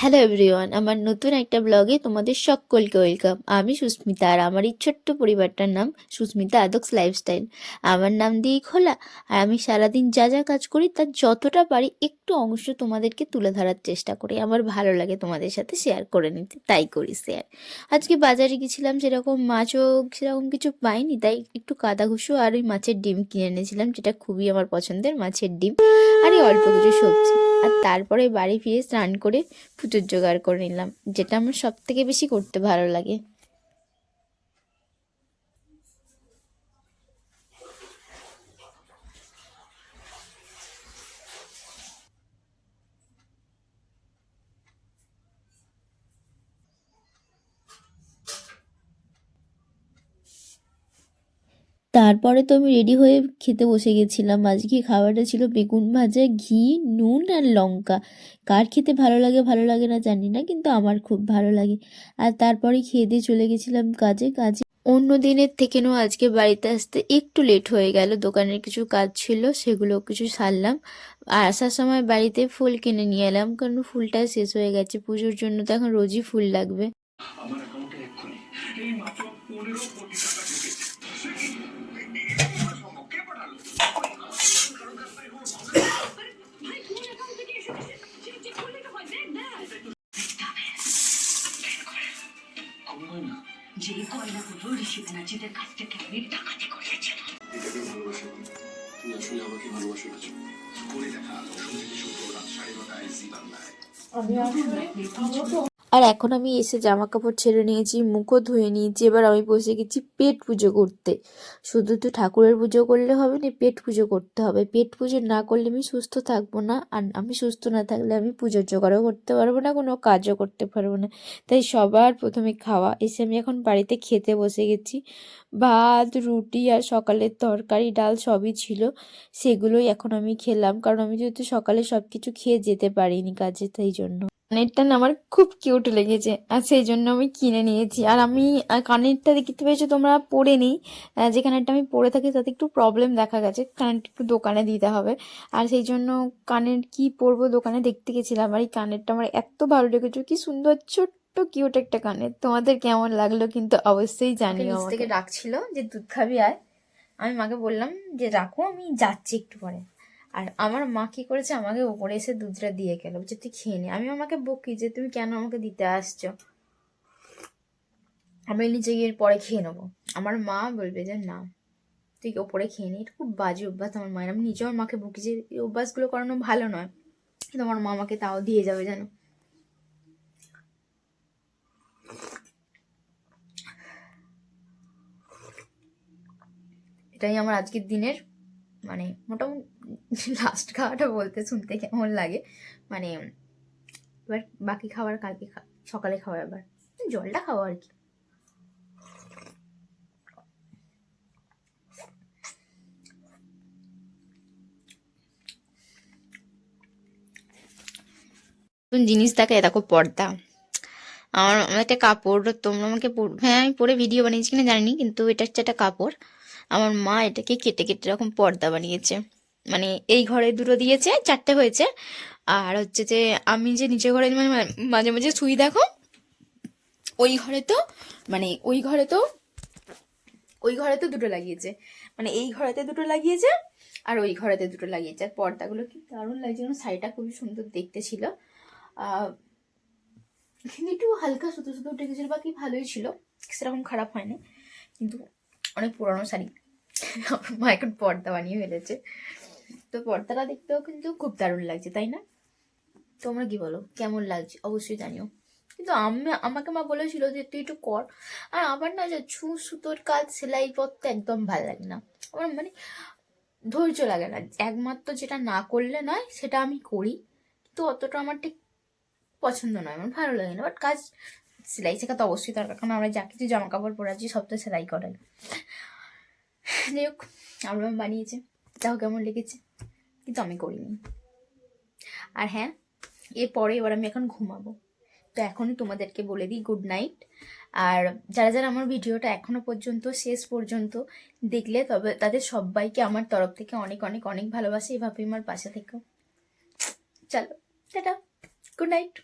Hello everyone আমার নতুন একটা ব্লগে তোমাদের সকলকে ওয়েলকাম আমি সুস্মিতা আর আমার এই ছোট্ট পরিবারটার নাম সুস্মিতা আদক্স লাইফস্টাইল আমার নাম দিয়েই খোলা, আর আমি সারাদিন যা যা কাজ করি তার যতটা পারি একটু অংশ তোমাদেরকে তুলে ধরার চেষ্টা করি। আমার ভালো লাগে তোমাদের সাথে শেয়ার করে নিতে, তাই করি শেয়ার আজকে বাজারে গেছিলাম, সেরকম মাছও সেরকম কিছু পাইনি, তাই একটু কাদা ঘুষো আর ওই মাছের ডিম কিনে এনেছিলাম, যেটা খুবই আমার পছন্দের মাছের ডিম। আর এই অল্প কিছু সবজি। আর তারপরে বাড়ি ফিরে স্নান করে পুজোর জোগাড় করে নিলাম, যেটা আমার সব থেকে বেশি করতে ভালো লাগে। তারপরে তো আমি রেডি হয়ে খেতে বসে গেছিলাম। আজকে খাবারটা ছিল বেগুন ভাজা, ঘি, নুন আর লঙ্কা। কার খেতে ভালো লাগে ভালো লাগে না জানি না, কিন্তু আমার খুব ভালো লাগে। আর তারপরে খেয়ে দিয়ে চলে গেছিলাম কাজে। কাজে অন্য দিনের থেকেও আজকে বাড়িতে আসতে একটু লেট হয়ে গেল। দোকানের কিছু কাজ ছিল, সেগুলো কিছু সারলাম। আর আসার সময় বাড়িতে ফুল কিনে নিয়ে এলাম, কারণ ফুলটা শেষ হয়ে গেছে। পুজোর জন্য তো এখন রোজই ফুল লাগবে। আমার অ্যাকাউন্টে এক্ষুনি। এই মাত্র পনেরো কোটি যে কয়লাগুলো ঋষি ব্যানার্জিদের কাছ থেকে আমি ডাকাতি করেছিলাম এটাকে ভালোবাসা। তুই আসলে আমাকে ভালোবাসো না। করে দেখা সোম থেকে শুক্র রাত সাড়ে নটায় জি বাংলায়। আর এখন আমি এসে জামা কাপড় ছেড়ে নিয়েছি, মুখও ধুয়ে নিয়েছি, এবার আমি বসে গেছি পেট পুজো করতে। শুধু তো ঠাকুরের পুজো করলে হবে না, পেট পুজো করতে হবে। পেট পুজো না করলে আমি সুস্থ থাকব না, আর আমি সুস্থ না থাকলে আমি পুজোর জোগাড়ও করতে পারব না, কোনো কাজও করতে পারব না। তাই সবার প্রথমে খাওয়া, এসে আমি এখন বাড়িতে খেতে বসে গেছি। ভাত, রুটি আর সকালের তরকারি, ডাল সবই ছিল, সেগুলোই এখন আমি খেলাম। কারণ আমি যেহেতু সকালে সব কিছু খেয়ে যেতে পারিনি কাজে, তাই জন্য। কানেরটা আমার খুব কিউট লেগেছে। আর সেই জন্য আমি কিনে নিয়েছি। আর আমি কানেরটা দেখতে পেয়েছ তোমরা পরে নিই। যে কানেরটা আমি পরে থাকি তাতে একটু প্রবলেম দেখা গেছে। কানেরটা একটু দোকানে দিতে হবে। আর সেই জন্য কানের কি পরবো দোকানে দেখতে গেছিলাম। আর এই কানেরটা আমার এত ভালো লেগেছে। কি সুন্দর ছোট্ট কিউট একটা কানের। তোমাদের কেমন লাগল কিন্তু অবশ্যই জানিও নিচ থেকে ডাকছিল যে দুধ খাবি আয়। আমি মাকে বললাম যে রাখো আমি যাচ্ছি একটু পরে। আর আমার মা কি করেছে? আমাকে ওপরে এসে দুধটা দিয়ে গেল। যে তুই খেয়ে নে। আমি আমাকে বকি যে, তুমি কেন আমাকে দিতে আসছো? আমি নিচে গিয়ে পরে খেয়ে নেব। আমার মা বলবে যে, না, তুই ওপরে খেয়ে নি। এটা খুব বাজে অভ্যাস আমার মায়ের। আমি নিজেও আমার মাকে বকি যে, এই অভ্যাসগুলো করানো ভালো নয়। কিন্তু আমার মা আমাকে তাও দিয়ে যাবে জানো? এটাই আমার আজকের দিনের মানে মোটামুটি লাস্ট খাওয়াটা বলতে শুনতে কেমন লাগে? মানে এবার বাকি খাবার কালকে সকালে খাওয়া এবার জলটা খাওয়া আর কি। জিনিস থাকে দেখো পর্দা। আমার একটা কাপড়, তোমরা আমাকে হ্যাঁ আমি পরে ভিডিও বানিয়েছি কিনা জানি কিন্তু এটা হচ্ছে একটা কাপড়। আমার মা এটাকে কেটে কেটে এরকম পর্দা বানিয়েছে। মানে এই ঘরে দুটো দিয়েছে, চারটে হয়েছে। আর হচ্ছে যে, আমি যে নিচে ঘরে মানে মাঝে মাঝে শুই দেখো। ওই ঘরে তো মানে ওই ঘরে তো, ওই ঘরে তো দুটো লাগিয়েছে। মানে এই ঘরেতে দুটো লাগিয়েছে, আর ওই ঘরেতে দুটো লাগিয়েছে। আর পর্দাগুলো কি দারুণ লাগছে কারণ শাড়িটা খুবই সুন্দর দেখতে ছিল। কিন্তু একটু হালকা সুতো সুতো উঠে গেছিল বাকি ভালোই ছিল, সেরকম খারাপ হয়নি। কিন্তু অনেক পুরনো শাড়ি। আমার মা এখন পর্দা বানিয়ে ফেলেছে। তো পর্দাটা দেখতেও কিন্তু খুব দারুণ লাগছে, তাই না? তোমরা কি বলো? কেমন লাগছে? অবশ্যই জানিও। কিন্তু আমি, আমাকে মা বলেছিল যে তুই একটু কর। আর আমার না যে ছু সুতোর কাজ, সেলাই করতে একদম ভালো লাগে না। আমার মানে ধৈর্য লাগে না। একমাত্র যেটা না করলে নয়, সেটা আমি করি। কিন্তু অতটা আমার ঠিক পছন্দ নয়। আমার ভালো লাগে না। বাট কাজ সেলাই শেখা তো অবশ্যই দরকার। কারণ আমরা যা কিছু জামা কাপড় পরে আছি, সব তো সেলাই করাই যাই হোক আমার বানিয়েছে। তাও কেমন লেগেছে? কিন্তু আমি করিনি। আর হ্যাঁ এরপরে এবার আমি এখন ঘুমাবো। তো এখনই তোমাদেরকে বলে দিই গুড নাইট আর যারা যারা আমার ভিডিওটা এখনও পর্যন্ত, শেষ পর্যন্ত দেখলে, তবে তাদের সবাইকে আমার তরফ থেকে অনেক অনেক অনেক ভালোবাসে। এভাবে আমার পাশে থেকেও চলো, টাটা। Good night